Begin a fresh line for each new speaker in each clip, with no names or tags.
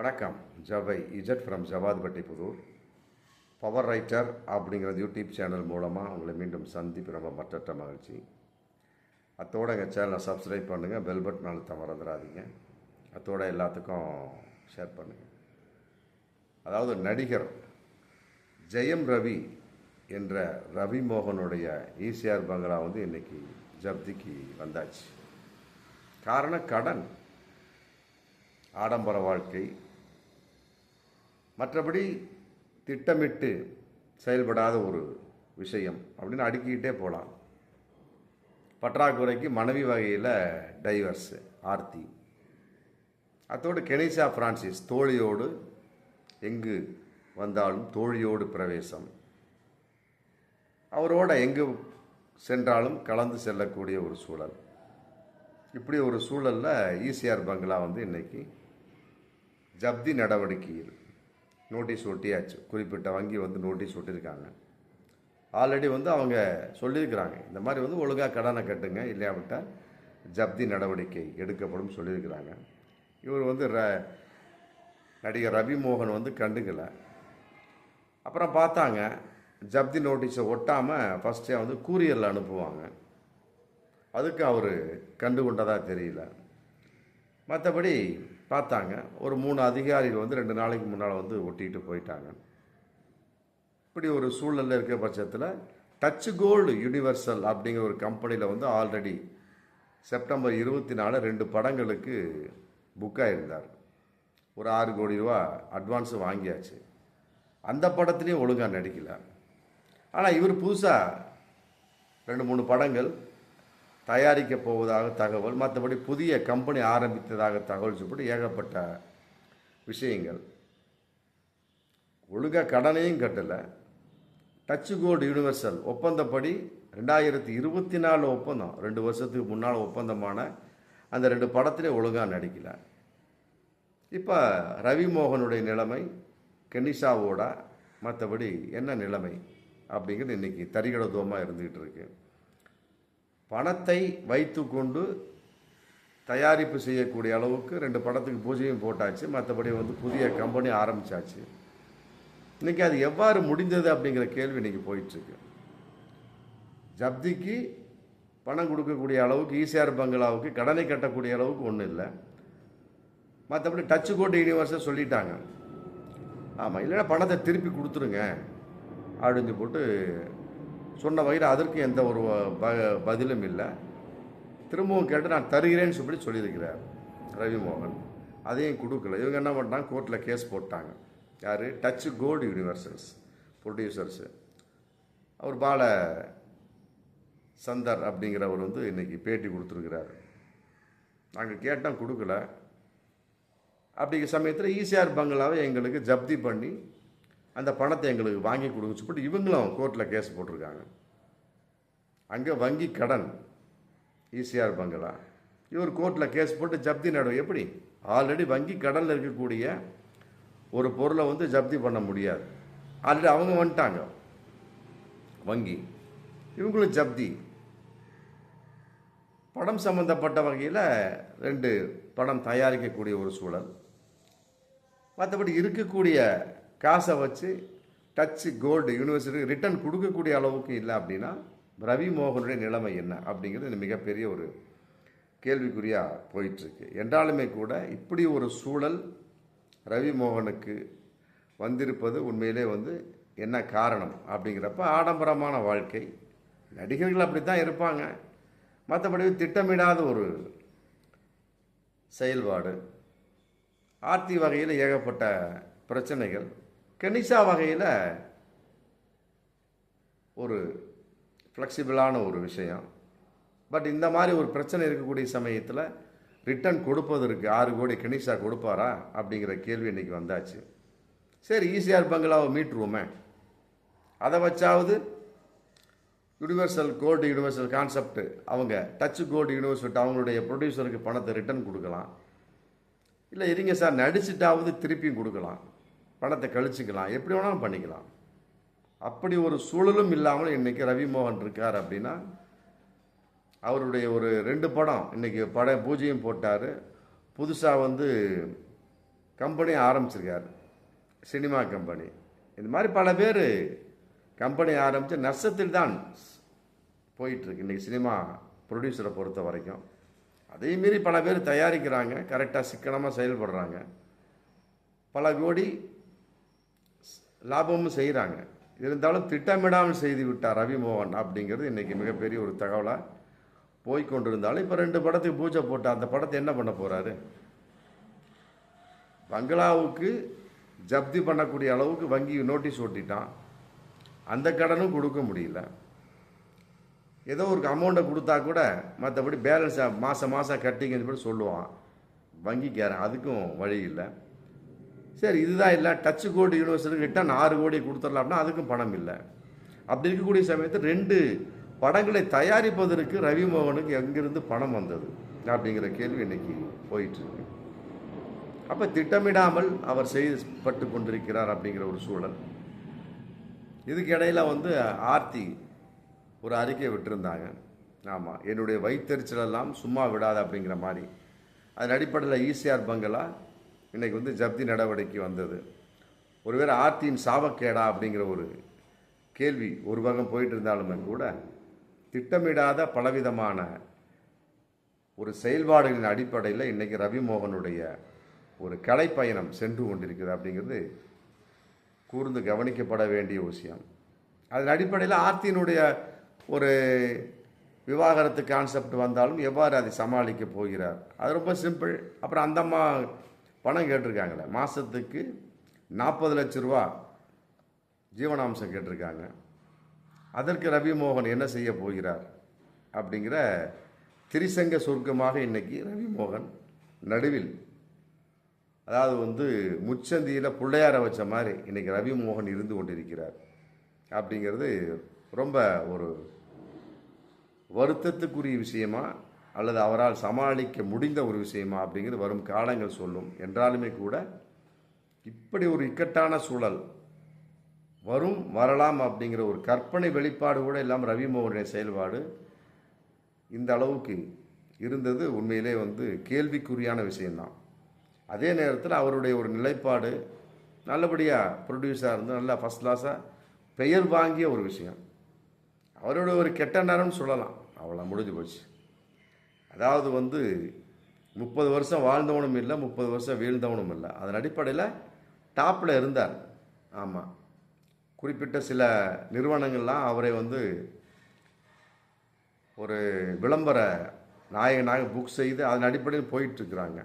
வணக்கம். ஜவை Z from Javathpatti Puthur. Power writer அப்படிங்கிறது யூடியூப் சேனல் மூலமாக உங்களை மீண்டும் சந்திப்பு ரொம்ப மற்றற்ற மகிழ்ச்சி. அத்தோட எங்கள் சேனலை சப்ஸ்கிரைப் பண்ணுங்கள் பெல் பட்டன் அழுத்த மறந்துடாதீங்க. அத்தோட எல்லாத்துக்கும் ஷேர் பண்ணுங்கள் அதாவது நடிகர் ஜெயம் ரவி என்ற ரவி மோகனுடைய ஈசிஆர் பங்களா வந்து இன்றைக்கி ஜப்திக்கு வந்தாச்சு. காரணம் கடன் ஆடம்பர வாழ்க்கை மற்றபடி திட்டமிட்டு செயல்படாத ஒரு விஷயம் அப்படின்னு அடுக்கிக்கிட்டே போகலாம். பற்றாக்குறைக்கு மனைவி வகையில் டைவர்ஸு ஆர்த்தி. அத்தோடு கெனிசா பிரான்சிஸ் தோழியோடு எங்கு வந்தாலும் தோழியோடு பிரவேசம். அவரோட எங்கு சென்றாலும் கலந்து செல்லக்கூடிய ஒரு சூழல். இப்படி ஒரு சூழலில் ஈசிஆர் பங்களா வந்து இன்றைக்கி ஜப்தி நடவடிக்கையில் நோட்டீஸ் ஒட்டியாச்சு. குறிப்பிட்ட வங்கி வந்து நோட்டீஸ் ஒட்டியிருக்காங்க. ஆல்ரெடி வந்து அவங்க சொல்லியிருக்கிறாங்க. இந்த மாதிரி வந்து ஒழுங்காக கடனை கட்டுங்க இல்லையாவிட்டால் ஜப்தி நடவடிக்கை எடுக்கப்படும் சொல்லியிருக்கிறாங்க. இவர் வந்து ர நடிகர் ரவி மோகன் வந்து கண்டுக்கலை. அப்புறம் பார்த்தாங்க ஜப்தி நோட்டீஸை ஒட்டாமல் ஃபஸ்ட்டே வந்து கூரியரில் அனுப்புவாங்க. அதுக்கு அவர் கண்டு கொண்டதாக தெரியல. மற்றபடி பார்த்தாங்க. ஒரு மூணு அதிகாரிகள் வந்து ரெண்டு நாளைக்கு முன்னால் வந்து ஒட்டிட்டு போயிட்டாங்க. இப்படி ஒரு சூழலில் இருக்க பட்சத்தில் டச் கோல்டு யூனிவர்சல் அப்படிங்கிற ஒரு கம்பெனியில் வந்து ஆல்ரெடி செப்டம்பர் இருபத்தி நாலு ரெண்டு படங்களுக்கு புக்காக இருந்தார் ஒரு ஆறு கோடி ரூபா அட்வான்ஸு வாங்கியாச்சு. அந்த படத்துலேயும் ஒழுங்காக நடிக்கல. ஆனால் இவர் புதுசாக ரெண்டு மூணு படங்கள் தயாரிக்க போவதாக தகவல் மற்றபடி புதிய கம்பெனி ஆரம்பித்ததாக தகவல் சொல்லிட்டு ஏகப்பட்ட விஷயங்கள். ஒழுங்காக கடனையும் கட்டலை. டச் கோல்டு யூனிவர்சல் ஒப்பந்தப்படி ரெண்டாயிரத்தி இருபத்தி நாலு ஒப்பந்தம் ரெண்டு வருஷத்துக்கு முன்னால் ஒப்பந்தமான அந்த ரெண்டு படத்திலே ஒழுங்காக நடிக்கல. இப்போ ரவி மோகனுடைய நிலைமை கெனிஷாவோட மற்றபடி என்ன நிலைமை அப்படிங்கிறது இன்றைக்கி தரிகடத்துவமாக இருந்துக்கிட்டு இருக்குது பணத்தை வைத்துக்கொண்டு தயாரிப்பு செய்யக்கூடிய அளவுக்கு ரெண்டு படத்துக்கு பூஜையும் போட்டாச்சு. மற்றபடி வந்து புதிய கம்பெனி ஆரம்பித்தாச்சு இன்றைக்கி அது எவ்வாறு முடிந்தது அப்படிங்கிற கேள்வி இன்றைக்கி போயிட்டுருக்கு. ஜப்திக்கு பணம் கொடுக்கக்கூடிய அளவுக்கு ஈசிஆர் பங்களாவுக்கு கடனை கட்டக்கூடிய அளவுக்கு ஒன்றும் இல்லை. மற்றபடி டச்சு கோட்டு யூனிவர்ஸை சொல்லிட்டாங்க. ஆமாம் இல்லைன்னா பணத்தை திருப்பி கொடுத்துருங்க. அப்படின்னு போட்டு சொன்ன வகையில் அதற்கு எந்த ஒரு ப பதிலும் இல்லை. திரும்பவும் கேட்டு நான் தருகிறேன்னு சொல்லி சொல்லியிருக்கிறார் ரவிமோகன். அதையும் கொடுக்கல. இவங்க என்ன பண்ணாங்க கோர்ட்டில் கேஸ் போட்டாங்க. யார்? Touch gold universals producers. அவர் பால சந்தர் அப்படிங்கிறவர் வந்து இன்றைக்கி பேட்டி கொடுத்துருக்கிறாரு. நாங்கள் கேட்டோம் கொடுக்கல. அப்படிங்கிற சமயத்தில் ஈசிஆர் பங்களாவை எங்களுக்கு ஜப்தி பண்ணி அந்த பணத்தை எங்களுக்கு வாங்கி கொடுக்க சொல்லிட்டு இவங்களும் கோர்ட்டில் கேஸ் போட்டிருக்காங்க. அங்கே வங்கி கடன் ஈஸியாக பங்களா. இவர் கோர்ட்டில் கேஸ் போட்டு ஜப்தி நடுவு எப்படி? ஆல்ரெடி வங்கி கடனில் இருக்கக்கூடிய ஒரு பொருளை வந்து ஜப்தி பண்ண முடியாது. ஆல்ரெடி அவங்க வந்துட்டாங்க. வங்கி. இவங்களும் ஜப்தி. படம் சம்பந்தப்பட்ட வகையில் ரெண்டு படம் தயாரிக்கக்கூடிய ஒரு சூழல். மற்றபடி இருக்கக்கூடிய காசை வச்சு டச்சு கோல்டு யூனிவர்சிட்டி ரிட்டர்ன் கொடுக்கக்கூடிய அளவுக்கு இல்லை அப்படின்னா ரவி மோகனுடைய நிலைமை என்ன அப்படிங்கிறது மிகப்பெரிய ஒரு கேள்விக்குறியாக போயிட்டுருக்கு. என்றாலுமே கூட இப்படி ஒரு சூழல் ரவி மோகனுக்கு வந்திருப்பது உண்மையிலே வந்து என்ன காரணம் அப்படிங்கிறப்ப ஆடம்பரமான வாழ்க்கை. நடிகர்கள் அப்படி தான் இருப்பாங்க. மற்றபடி திட்டமிடாத ஒரு செயல்பாடு. ஆர்த்தி வகையில் ஏகப்பட்ட பிரச்சனைகள். கெனிசா வகையில் ஒரு ஃப்ளெக்சிபிளான ஒரு விஷயம். பட் இந்த மாதிரி ஒரு பிரச்சனை இருக்கக்கூடிய சமயத்தில் ரிட்டர்ன் கொடுப்பதற்கு ஆறு கோடி கெனிஷா கொடுப்பாரா? அப்படிங்கிற கேள்வி இன்றைக்கி வந்தாச்சு. சரி ஈசிஆர் பங்களாவை மீட்ருவோமே அதை வச்சாவது யூனிவர்சல் கோல்டு யூனிவர்சல் கான்செப்ட் அவங்க டச் கோல்டு யூனிவர்சிட்டி அவங்களுடைய ப்ரொடியூசருக்கு பணத்தை ரிட்டர்ன் கொடுக்கலாம். இல்லை இருங்க சார் நடிச்சிட்டாவது திருப்பியும் கொடுக்கலாம். பணத்தை கழிச்சுக்கலாம். எப்படி வேணாலும் பண்ணிக்கலாம். அப்படி ஒரு சூழலும் இல்லாமல் இன்றைக்கி ரவி மோகன் இருக்கார் அப்படின்னா அவருடைய ஒரு ரெண்டு படம் இன்றைக்கி பட பூஜையும் போட்டார். புதுசாக வந்து கம்பெனி ஆரம்பிச்சிருக்கார். Cinema company. இந்த மாதிரி பல பேர் கம்பெனி ஆரம்பித்து நஷ்டத்தில் தான் போயிட்டுருக்கு. இன்றைக்கி சினிமா ப்ரொடியூசரை பொறுத்த வரைக்கும். அதே மீறி பல பேர் தயாரிக்கிறாங்க. கரெக்டாக சிக்கனமாக செயல்படுறாங்க. பல கோடி லாபமும் செய்கிறாங்க இருந்தாலும் திட்டமிடாமல் செய்து விட்டார் ரவிமோகன் அப்படிங்கிறது இன்றைக்கி மிகப்பெரிய ஒரு தகவலாக போய்கொண்டிருந்தாலும் இப்போ ரெண்டு படத்துக்கு பூஜை போட்டு அந்த படத்தை என்ன பண்ண போகிறாரு பங்களாவுக்கு ஜப்தி பண்ணக்கூடிய அளவுக்கு வங்கி நோட்டீஸ் ஒட்டிட்டான். அந்த கடனும் கொடுக்க முடியல. ஏதோ ஒரு அமௌண்ட்டை கொடுத்தா கூட மற்றபடி பேலன்ஸை மாதம் மாதம் கட்டிங்கன்னு சொல்லி சொல்லுவான் வங்கிக்காரன். அதுக்கும் வழி இல்லை. சரி இதுதான் இல்லை டச்சு கோடு யூனிவர்சிட்டி ரிட்டர்ன் ஆறு கோடி கொடுத்துடலாம் அப்படின்னா அதுக்கும் பணம் இல்லை. அப்படி இருக்கக்கூடிய சமயத்தில் ரெண்டு படங்களை தயாரிப்பதற்கு ரவிமோகனுக்கு எங்கிருந்து பணம் வந்தது அப்படிங்கிற கேள்வி இன்னைக்கு போயிட்டுருக்கு அப்போ திட்டமிடாமல் அவர் செய்யப்பட்டு கொண்டிருக்கிறார் அப்படிங்கிற ஒரு சூழல். இதுக்கு இடையில வந்து ஆர்த்தி ஒரு அறிக்கை விட்டிருந்தாங்க. ஆமாம் என்னுடைய வயிற்றுச்சலெல்லாம் சும்மா விடாது அப்படிங்கிற மாதிரி. அதன் அடிப்படையில் ஈசிஆர் பங்களா இன்றைக்கி வந்து ஜப்தி நடவடிக்கை வந்தது. ஒருவேளை ஆர்த்தியின் சாபக்கேடா அப்படிங்கிற ஒரு கேள்வி ஒரு பக்கம் போயிட்டு இருந்தாலுமே கூட திட்டமிடாத பலவிதமான ஒரு செயல்பாடுகளின் அடிப்படையில் இன்றைக்கி ரவிமோகனுடைய ஒரு கலைப்பயணம் சென்று கொண்டிருக்கிறது அப்படிங்கிறது கூர்ந்து கவனிக்கப்பட வேண்டிய விஷயம். அதன் அடிப்படையில் ஆர்த்தியினுடைய ஒரு விவாகரத்து கான்செப்ட் வந்தாலும் எவ்வாறு அதை சமாளிக்க போகிறார்? அது ரொம்ப சிம்பிள் அப்புறம் அந்தம்மா பணம் கேட்டிருக்காங்களே மாதத்துக்கு நாற்பது லட்ச ரூபா ஜீவனாம்சம் கேட்டிருக்காங்க. அதற்கு ரவிமோகன் என்ன செய்ய போகிறார் அப்படிங்கிற திரிசங்க சொர்க்கமாக இன்னைக்கு ரவிமோகன் நடுவில் அதாவது வந்து முச்சந்தியில் பிள்ளையாரை வச்ச மாதிரி இன்னைக்கு ரவிமோகன் இருந்து கொண்டிருக்கிறார் அப்படிங்கிறது ரொம்ப ஒரு வருத்தத்துக்குரிய விஷயமா அல்லது அவரால் சமாளிக்க முடிந்த ஒரு விஷயமா அப்படிங்கிறது வரும் காலங்கள் சொல்லும். என்றாலுமே கூட இப்படி ஒரு இக்கட்டான சூழல் வரும் வரலாம் அப்படிங்கிற ஒரு கற்பனை வெளிப்பாடு கூட இல்லாமல் ரவிமோகனுடைய செயல்பாடு இந்த அளவுக்கு இருந்தது. உண்மையிலே வந்து கேள்விக்குறியான விஷயந்தான் அதே நேரத்தில் அவருடைய ஒரு நிலைப்பாடு நல்லபடியாக ப்ரொடியூஸாக இருந்து நல்லா ஃபஸ்ட் கிளாஸாக பெயர் வாங்கிய ஒரு விஷயம். அவரோட ஒரு கெட்ட நேரம்னு சொல்லலாம். அவ்வளோ முடிஞ்சு போச்சு. அதாவது வந்து முப்பது வருஷம் வாழ்ந்தவனும் இல்லை முப்பது வருஷம் வீழ்ந்தவனும் இல்லை. அதன் அடிப்படையில் டாப்பில் இருந்தார். ஆமாம் குறிப்பிட்ட சில நிறுவனங்கள்லாம் அவரை வந்து ஒரு விளம்பர நாயகனாக புக் செய்து அதன் அடிப்படையில் போயிட்டுருக்குறாங்க.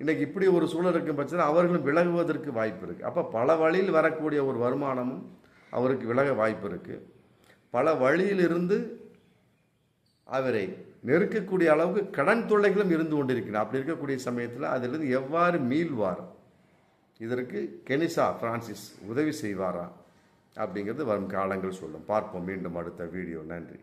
இன்றைக்கி இப்படி ஒரு சூழல் இருக்கும் பட்சத்தில் அவர்களும் விலகுவதற்கு வாய்ப்பு இருக்குது அப்போ பல வழியில் வரக்கூடிய ஒரு வருமானமும் அவருக்கு விலக வாய்ப்பு இருக்குது பல வழியிலிருந்து அவரை நெருக்கக்கூடிய அளவுக்கு கடன் தொல்லைகளும் இருந்து கொண்டிருக்கிறார் அப்படி இருக்கக்கூடிய சமயத்தில் அதிலிருந்து எவ்வாறு மீள்வார்? இதற்கு கெனிசா பிரான்சிஸ் உதவி செய்வாரா? அப்படிங்கிறது வரும் காலங்கள் சொல்லும். பார்ப்போம். மீண்டும் அடுத்த வீடியோ. நன்றி.